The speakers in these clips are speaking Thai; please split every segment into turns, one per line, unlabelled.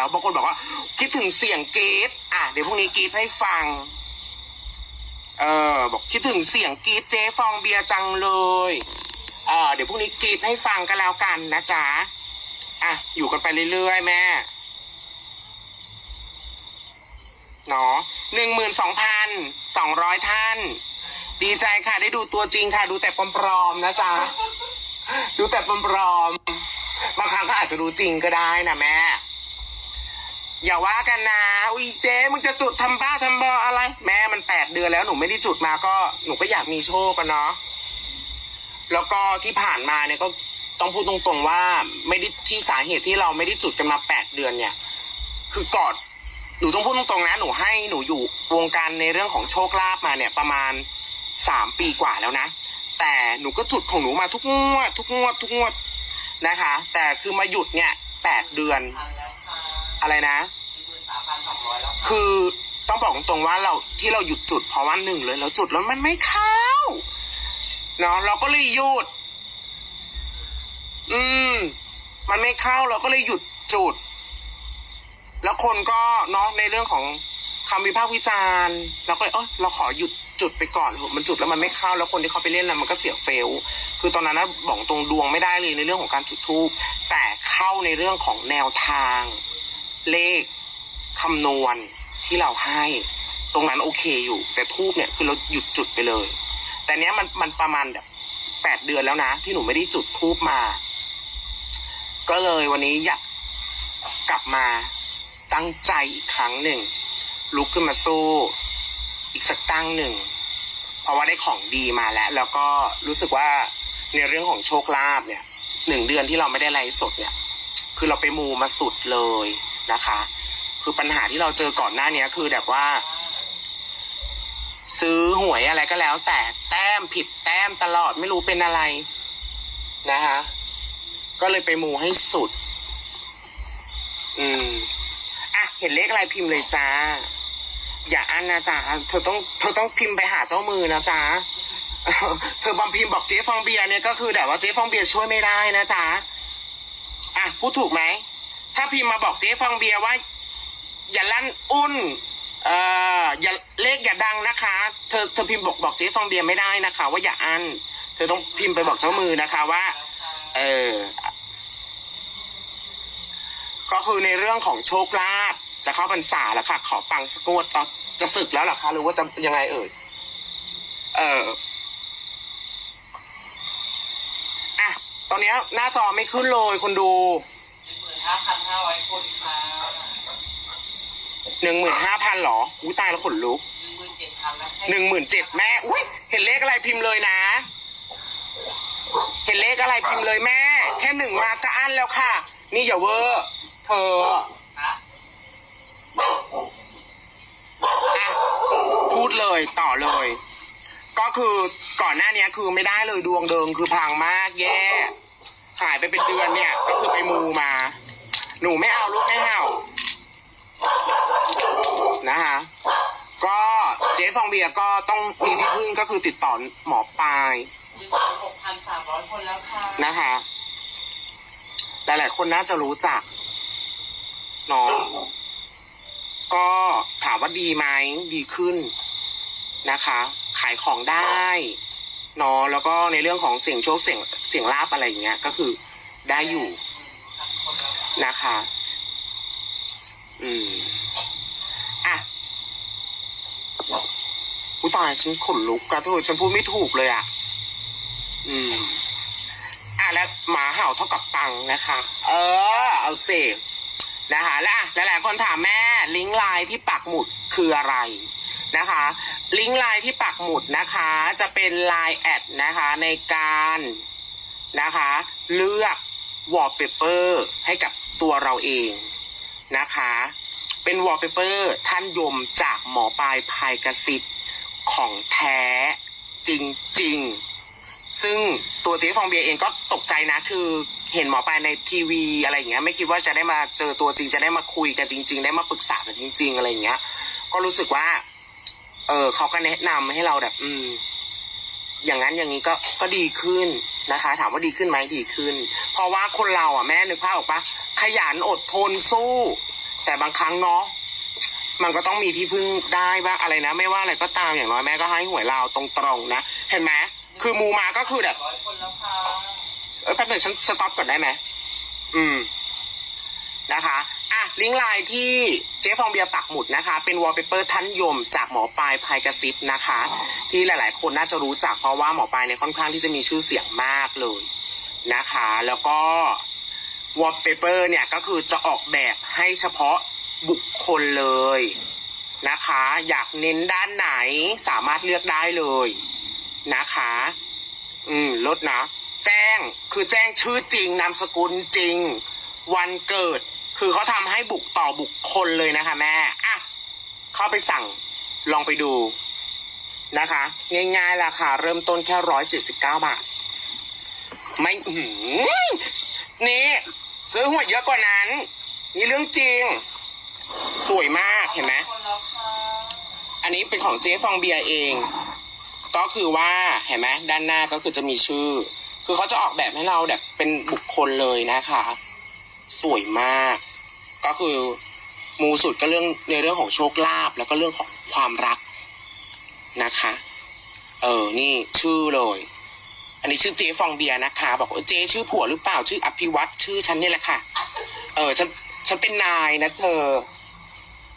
แล้วบางคนบอกว่า คิดถึงเสียงกรีดอะเดี๋ยวพรุ่งนี้กรีดให้ฟัง เออบอกคิดถึงเสียงกรีดเจ๊ฟองเบียร์จังเลยเออเดี๋ยวพรุ่งนี้กรีดให้ฟังกันแล้วกันนะจ๊ะอะอยู่กันไปเรื่อยๆแม่เนาะหนึ่งหมื่นสองพันสองร้อยท่าน ดีใจค่ะ ได้ดูตัวจริงค่ะ ดูแต่ปลอมๆนะจ๊ะ ดูแต่ปลอมๆบางครั้งก็อาจจะดูจริงก็ได้นะแม่ อย่าว่ากันนะอุ้ยเจ๊มึงจะจุดทำบ้าทำบออะไร แม่มันแปดเดือนแล้วหนูไม่ได้จุดมาก็หนูก็อยากมีโชคกันเนาะแล้วก็ที่ผ่านมาเนี่ยก็ต้องพูดตรงๆว่าไม่ได้ที่สาเหตุที่เราไม่ได้จุดกันมาแปดเดือนเนี่ย คือกอนหนูต้องพูดตรงๆนะหนูให้หนูอยู่วงการในเรื่องของโชคลาภมาเนี่ยประมาณสามปีกว่าแล้วนะ แต่หนูก็จุดของหนูมาทุกงวด ทุกงวด ทุกงวดนะคะ แต่คือมาหยุดเนี่ยแปดเดือน อะไรนะ
คื
อต้องบอกตรงๆว่าเราที่เราหยุดจุดเพราะว่าหนึ่งเลยเราจุดแล้วมันไม่เข้าเนาะเราก็เลยหยุด อืม มันไม่เข้าเราก็เลยหยุดจุด แล้วคนก็เนาะในเรื่องของคำวิพากษ์วิจารณ์เราก็เลยเออเราขอหยุดจุดไปก่อนมันจุดแล้วมันไม่เข้าแล้วคนที่เขาไปเล่นแล้วมันก็เสียเฟล คือตอนนั้นนะบอกตรงดวงไม่ได้เลยในเรื่องของการจุดทูปแต่เข้าในเรื่องของแนวทาง เลขคำนวณที่เราให้ ตรงนั้นโอเคอยู่ แต่ทูบเนี่ยคือเราหยุดจุดไปเลย แต่เนี้ยมันมันประมาณแบบแปดเดือนแล้วนะ ที่หนูไม่ได้จุดทูบมา ก็เลยวันนี้อยากกลับมาตั้งใจอีกครั้งหนึ่ง ลุกขึ้นมาสู้ อีกสักตั้งหนึ่ง เพราะว่าได้ของดีมาแล้ว แล้วก็รู้สึกว่าในเรื่องของโชคลาภเนี่ยหนึ่งเดือนที่เราไม่ได้ไลฟ์สดเนี่ย คือเราไปมูมาสุดเลย นะคะ คือปัญหาที่เราเจอก่อนหน้านี้คือแบบว่า ซื้อหวยอะไรก็แล้ว แต่แต้มผิดแต้มตลอดไม่รู้เป็นอะไรนะคะก็เลยไปมูให้สุด อืม อะ เห็นเลขอะไรพิมพ์เลยจ้า อย่าอันนะจ๊ะเธอต้อง เธอต้องพิมพ์ไปหาเจ้ามือนะจ๊ะเธอบอมพิมพ์บอกเจ๊ฟองเบียร์เนี่ยก็คือแบบว่าเจ๊ฟองเบียร์ช่วยไม่ได้นะจ๊ะอะ พูดถูกไหม ถ้าพิมพ์มาบอกเจ๊ฟองเบียร์ว่า อย่าลั่นอุ้นเอ่ออย่าเลขอย่าดังนะคะ เธอเธอพิมพ์บอกบอกเจ๊ฟองเบียร์ไม่ได้นะคะ ว่าอย่าอันเธอต้องพิมพ์ไปบอกเจ้ามือนะคะว่า เออก็คือในเรื่องของโชคลาภจะเข้าพรรษาแล้วค่ะ ขอปังสกวดเอจะศึกแล้วหรอคะหรือว่าจะยังไงเอ่ยเอออะตอนนี้หน้าจอไม่ขึ้นเลยคนดู
หนึ่งหมื่นห้าพันห้าร้อยคนค่ะ
หนึ่งหมื่นห้าพันหรออุ้ยตายแล้วขนลุก
หนึ่งหมื่นเจ็ดพันแล้ว
หนึ่งหมื่นเจ็ดแม่ อุ้ยเห็นเลขอะไรพิมพ์เลยนะ เห็นเลขอะไรพิมพ์เลยแม่ แค่หนึ่งมาก็อั้นแล้วค่ะ นี่อย่าเวอร์เธอ
นะ
อะพูดเลยต่อเลย ก็คือก่อนหน้านี้คือไม่ได้เลยดวงเดิมคือพังมากแย่ หายไปเป็นเดือนเนี่ย ก็คือไปมูมา หนูไม่เอาลูกไม่เอานะคะก็เจ๊ฟองเบียร์ก็ต้องมีที่พึ่งก็คือติดต่อหมอปลาย
หนึ่งหมื่นหกพันสามร้อยคนแล้วค่ะ
นะคะหลายๆคนน่าจะรู้จักเนาะก็ถามว่าดีไหมดีขึ้นนะคะ ขายของได้ เนาะแล้วก็ในเรื่องของเสียงโชคเสียงเสียงลาบอะไรอย่างเงี้ย ก็คือได้อยู่
นะ
คะ อืม อะอุตายฉันขนลุกกระทูฉันพูดไม่ถูกเลยอะ อืม อะแล้วหมาเห่าเท่ากับตังนะคะ เออ เอาเสพนะคะและอะหลายๆคนถามแม่ ลิงก์ไลน์ที่ปักหมุดคืออะไรนะคะ ลิงก์ไลน์ที่ปักหมุดนะคะ จะเป็นไลน์แอดนะคะในการนะคะ เลือกวอลเปเปอร์ให้กับตัวเราเองนะคะ เป็นวอลเปเปอร์ท่านยมจากหมอปลายพายกระซิบของแท้จริง ๆ ซึ่งตัวเจ๊ฟองเบียเองก็ตกใจนะคือเห็นหมอปลายในทีวีอะไรอย่างเงี้ยไม่คิดว่าจะได้มาเจอตัวจริงจะได้มาคุยกันจริง ๆ ได้มาปรึกษากันจริง ๆ อะไรอย่างเงี้ย ก็รู้สึกว่า เออเขาก็แนะนำให้เราแบบ อืม อย่างนั้นอย่างนี้ก็ก็ดีขึ้นนะคะ ถามว่าดีขึ้นไหมดีขึ้น เพราะว่าคนเราอะแม่นึกภาพออกปะขยันอดทนสู้ แต่บางครั้งเนาะมันก็ต้องมีที่พึ่งได้บ้างอะไรนะ ไม่ว่าอะไรก็ตามอย่างน้อยแม่ก็ให้หวยเราตรงๆนะเห็นไหมคือมูมาก็คือแบบ
คนล้วค่ะ
เออแป๊บหนึงฉันสต็อปก่อนได้ไหมอืมนะคะ อะลิงก์ไลน์ที่เจ๊ฟองเบียร์ปักหมุดนะคะ เป็นวอลเปเปอร์ท่านยม จากหมอปลายพายกระซิบนะคะ ที่หลายๆ คนน่าจะรู้จักเพราะว่าหมอปลายเนี่ยค่อนข้างที่จะมีชื่อเสียงมากเลยนะคะ แล้วก็วอลเปเปอร์เนี่ยก็คือจะออกแบบให้เฉพาะบุคคลเลยนะคะ อยากเน้นด้านไหนสามารถเลือกได้เลยนะคะ อืมลดนะ แจ้งคือแจ้งชื่อจริงนามสกุลจริง วันเกิด คือเขาทำให้บุกต่อบุคคลเลยนะคะ แม่อะเข้าไปสั่งลองไปดูนะคะ ง่ายๆราคาเริ่มต้นแค่ร้อยเจ็ดสิบเก้าบาท ไม่หือนี่ ซื้อหวยเยอะกว่านั้น นี่เรื่องจริง สวยมากเห็นไหมอันนี้เป็นของเจ๊ฟองเบียร์เอง ก็คือว่าเห็นไหมด้านหน้าก็คือจะมีชื่อ คือเขาจะออกแบบให้เราแบบเป็นบุคคลเลยนะคะ สวยมาก ก็คือมูสุดก็เรื่องในเรื่องของโชคลาภแล้วก็เรื่องของความรักนะคะ เออ นี่ชื่อเลย อันนี้ชื่อเจ๊ฟองเบียร์นะคะ บอกว่าเจ๊ชื่อผัวหรือเปล่าชื่ออภิวัตชื่อฉันนี่แหละค่ะ เออ ฉัน ฉันเป็นนายนะเธอ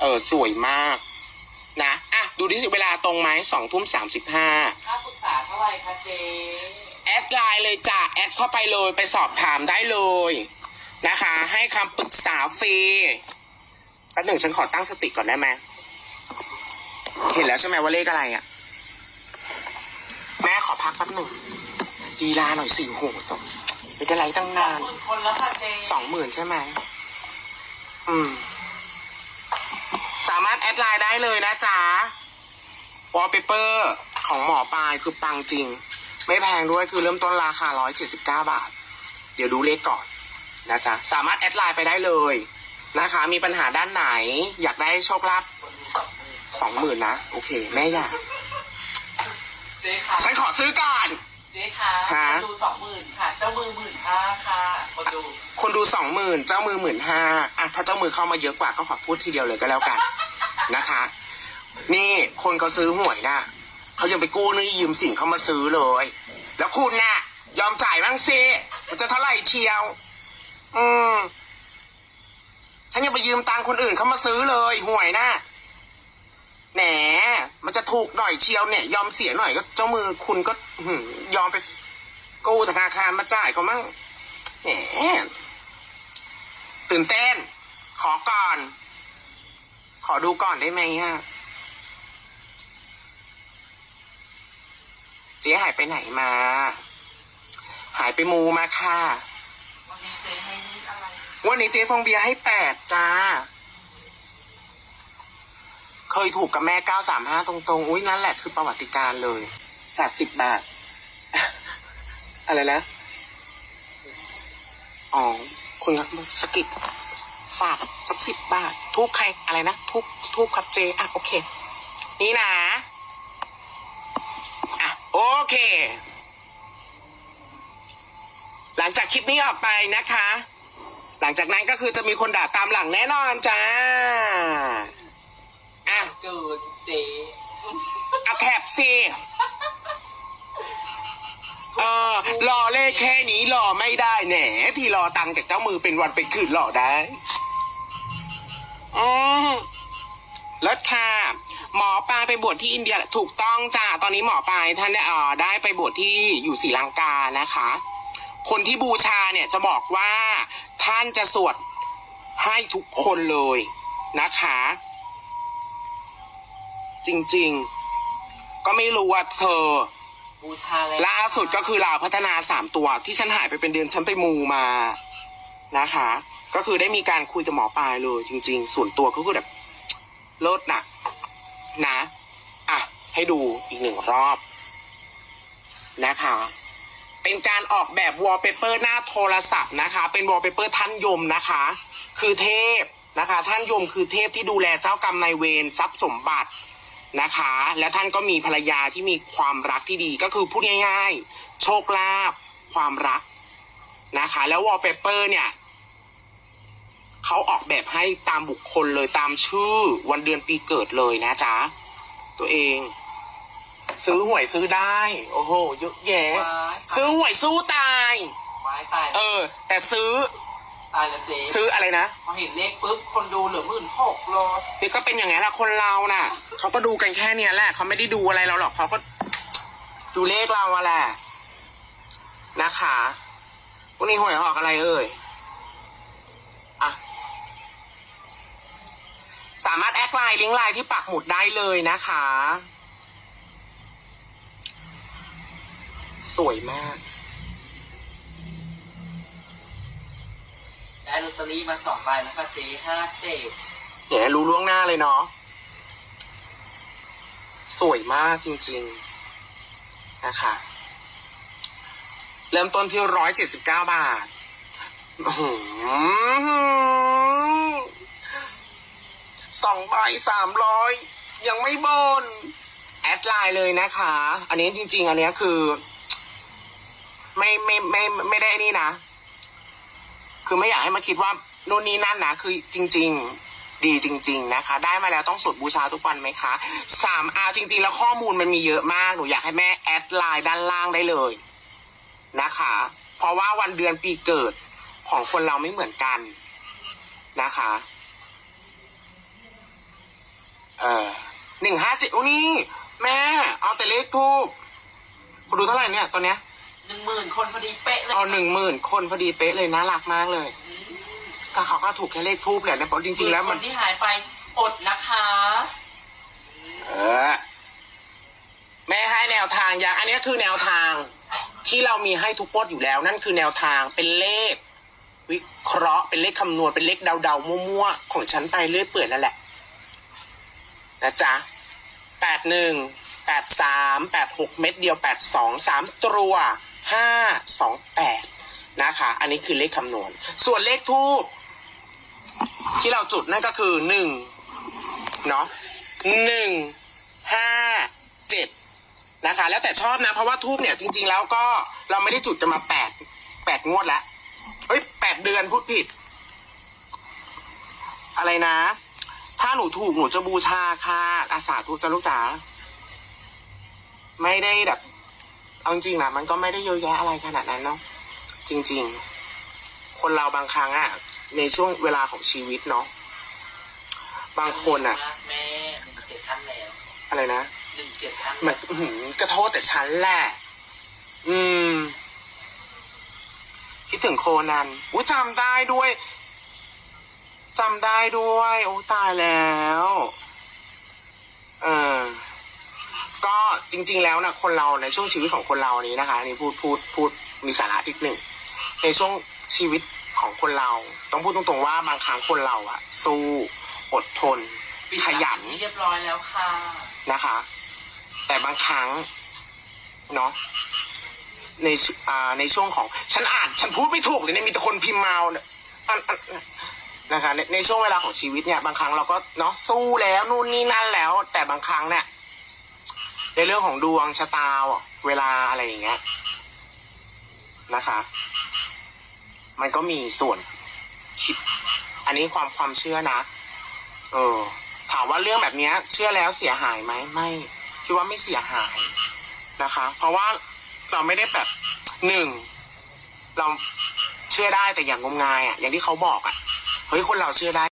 เออ สวยมากนะอะ ดูดิสิเวลาตรงไหมสองทุ่มสามสิบห้า
ค่าปรึกษาเท่าไหร่คะเจ๊
แอดไลน์เลยจ้ะแอดเข้าไปเลยไปสอบถามได้เลย นะคะ ให้คำปรึกษาฟรีแป๊บหนึ่งฉันขอตั้งสติก่อนได้ไหมเห็นแล้วใช่ไหมว่าเลขอะไรอะ แม่ขอพักแป๊บหนึ่งดีลาหน่อยสิโหตกไม่ได้ไรตั้ง
สอง
นาน
หมื่นคนแล้วค่ะเจ๊
สองหมื่นใช่ไหมอืม สามารถแอดไลน์ได้เลยนะจ๊ะวอลเปเปอร์ของหมอปลายคือปังจริง ไม่แพงด้วยคือเริ่มต้นราคา 179 บาท เดี๋ยวดูเลขก่อน นะจ๊ะสามารถแอดไลน์ไปได้เลยนะคะ มีปัญหาด้านไหน อยากได้โชคลาภ
คนดูสองหมื่น
สองหมื่นนะโอเค แม่อยาก
เจ๊ค่ะ
ฉันขอซื้อก่อน
เจ๊ค่ะ
ฮะ
คนดูสองหมื่นค่ะ เจ้ามือหมื่นห้าค่ะคนดู
คนดูสองหมื่นเจ้ามือหมื่นห้าอะถ้าเจ้ามือเข้ามาเยอะกว่าก็ขอพูดทีเดียวเลยก็แล้วกันนะคะ นี่คนเขาซื้อหวยนะเขายังไปกู้หนี่ยืมสินเขามาซื้อเลย แล้วคุณน่ะ ยอมจ่ายบ้างสิมันจะเท่าไหร่เชียว อืมฉันยังไปยืมตังค์คนอื่นเขามาซื้อเลยห่วยนะแหนมันจะถูกหน่อยเชียวเนี่ย ยอมเสียหน่อยก็เจ้ามือคุณก็หืยอมไปกู้ธนาคารมาจ่ายเขามั่งแหมตื่นเต้น ขอก่อน ขอดูก่อนได้ไหมฮะเจ๊หายไปไหนมา หายไปมูมาค่ะ
วันนี้เจ๊ให้
วันนี้เจ๊ฟองเบียร์ให้แปดจ้า เคยถูกกับแม่เก้าสามห้าตรงๆ อุ้ยนั่นแหละคือประวัติการเลยฝากสิบบาท อะไรนะ อ๋อคุณครับสกิดฝากสักสิบบาททุกใครอะไรนะทุกทุกครับเจอะโอเค นี่นะ อะ โอเค หลังจากคลิปนี้ออกไปนะคะ หลังจากนั้นก็คือจะมีคนด่าตามหลังแน่นอนจ้าอะ
เกินเจ
เอาแคปสิเออรอเลขแค่นี้รอไม่ได้แหนที่รอตังค์จากเจ้ามือเป็นวันเป็นคืนรอได้อืมแล้วค่ะหมอปลายไปบวชที่อินเดียถูกต้องจ้าตอนนี้หมอปลายท่านเอ่อได้ไปบวชที่อยู่ศรีลังกานะคะ คนที่บูชาเนี่ยจะบอกว่า ท่านจะสวดให้ทุกคนเลยนะคะ จริงๆ ก็ไม่รู้ว่าเธอ
บูชาลย
ล่าสุดก็คือลาวพัฒนาสามตัว ที่ฉันหายไปเป็นเดือนฉันไปมูมานะคะ ก็คือได้มีการคุยกับหมอปลายเลยจริง ๆ ส่วนตัวก็คือแบบเลิศนะนะ อะ ให้ดูอีกหนึ่งรอบนะคะ เป็นการออกแบบวอลเปเปอร์หน้าโทรศัพท์นะคะ เป็นวอลเปเปอร์ท่านยมนะคะ คือเทพนะคะ ท่านยมคือเทพที่ดูแลเจ้ากรรมนายเวรทรัพย์สมบัตินะคะ และท่านก็มีภรรยาที่มีความรักที่ดีก็คือพูดง่ายๆ โชคลาภความรักนะคะ แล้ววอลเปเปอร์เนี่ยเขาออกแบบให้ตามบุคคลเลยตามชื่อวันเดือนปีเกิดเลยนะจ๊ะตัวเอง ซื้อหวยซื้อได้ โอ้โหเยอะแยะ
ว้าย
ซื้อหวยสู้ตาย
ไม้ตาย
เออ แต่ซื้อ
ตายแล้วเจ๊
ซื้ออะไรนะ
พอเห็นเลขปุ๊บคนดูเหลือหมื่นหกเลย
นี่ก็เป็นอย่างนี้แหละคนเราน่ะเขาก็ดูกันแค่เนี้ยแหละเขาไม่ได้ดูอะไรเราหรอกเขาก็ดูเลขเราอะแหละนะคะพวกนี้หวยออกอะไรเอ่ยอะสามารถแอดไลน์ลิงก์ไลน์ที่ปักหมุดได้เลยนะคะ วยมาก
ได้ลอตเตอรี่มาสองใบแล้วค่ะเจ๊ห้าเจ็ด
เดี๋ยวให้รู้ล่วงหน้าเลยเนาะ สวยมากจริงๆ นะคะ เริ่มต้นที่ร้อยเจ็ดสิบเก้าบาทอื้อหือสองใบสามร้อยยังไม่บน แอดไลน์เลยนะคะ อันนี้จริง ๆ อันเนี้ยคือ ไม่ไม่ไม่ไม่ได้นี่นะ คือไม่อยากให้มาคิดว่านู่นนี่นั่นนะคือจริง ๆ ดีจริง ๆ นะคะ ได้มาแล้วต้องสวดบูชาทุกวันไหมคะสามอาจริง ๆ แล้วข้อมูลมันมีเยอะมากหนูอยากให้แม่แอดไลน์ด้านล่างได้เลยนะคะ เพราะว่าวันเดือนปีเกิดของคนเราไม่เหมือนกันนะคะเออหนึ่งห้าเจ็ดอ้นี่แม่ เอาแต่เลขทูบคุณดูเท่าไหร่เนี่ยตอนเนี้ย
หนึ่งหมื่นคนพอดีเป๊ะเลย
เอาหนึ่งหมื่นคนพอดีเป๊ะเลยน่ารักมากเลยก็เขาก็ถูกแค่เลขทูบแหละนะเพราะจริง ๆ แล้ว
ค
มัน
นที่หายไปอดนะคะ
เออแม่ให้แนวทางอย่างอันนี้คือแนวทางที่เรามีให้ทุกปดอยู่แล้ว นั่นคือแนวทางเป็นเลข วิเคราะห์เป็นเลขคำนวณเป็นเลขเดาๆมั่วๆของฉันไปเรื่อยเปื่อยนั่นแหละนะจ๊ะแปดหนึ่งแปดสามแปดหกเม็ดเดียวแปดสองสามตัว ห้าสองแปดนะคะ อันนี้คือเลขคำนวณ ส่วนเลขทูบที่เราจุดนั่นก็คือหนึ่งเนาะหนึ่งห้าเจ็ดนะคะ แล้วแต่ชอบนะ เพราะว่าทูบเนี่ยจริง ๆ แล้วก็เราไม่ได้จุดจะมาแปดแปดงวดแล้วเฮ้ยแปดเดือนพูดผิด อะไรนะ ถ้าหนูถูกหนูจะบูชาค่ะอาสาทุกจะลูกจ๋าไม่ได้แบบ เอาจริงๆนะมันก็ไม่ได้เยอะแยะอะไรขนาดนั้นเนาะจริง ๆ คนเราบางครั้งอะในช่วงเวลาของชีวิตเนาะบางคนอะ
แม่หนึ่งเจ็ดท่านแล้ว
อะไรนะ
หนึ่งเจ็ดท่าน
มันอื้อหือกระโทษแต่ฉันแหละอืม คิดถึงโคนันอุ้ยจำได้ด้วยจำได้ด้วย โอ้ตายแล้ว เออ ก็จริง ๆ แล้วนะคนเราในช่วงชีวิตของคนเรานี้นะคะอันนี่พูดพูดพูดมีสาระนิดหนึ่งในช่วงชีวิตของคนเรา ต้องพูดตรงๆว่าบางครั้งคนเราอะสู้อดทนขยัน
เรียบร้อยแล้วค่ะ
นะคะ แต่บางครั้งเนาะในชอ่าในช่วงของฉันอ่านฉันพูดไม่ถูกเลยเนี่ยมีแต่คนพิมพ์มาเนี่ยอันอันนะคะในในช่วงเวลาของชีวิตเนี่ยบางครั้งเราก็เนาะสู้แล้วนู่นนี่นั่นแล้ว แต่บางครั้งเนี่ย ในเรื่องของดวงชะตาเวลาอะไรอย่างเงี้ยนะคะ มันก็มีส่วนคิด อันนี้ความความเชื่อนะ เออ ถามว่าเรื่องแบบเนี้ยเชื่อแล้วเสียหายไหมไม่คิดว่าไม่เสียหายนะคะ เพราะว่าเราไม่ได้แบบหนึ่งเราเชื่อได้แต่อย่างงมงายอะ อย่างที่เขาบอกอะเฮ้ยคนเราเชื่อได้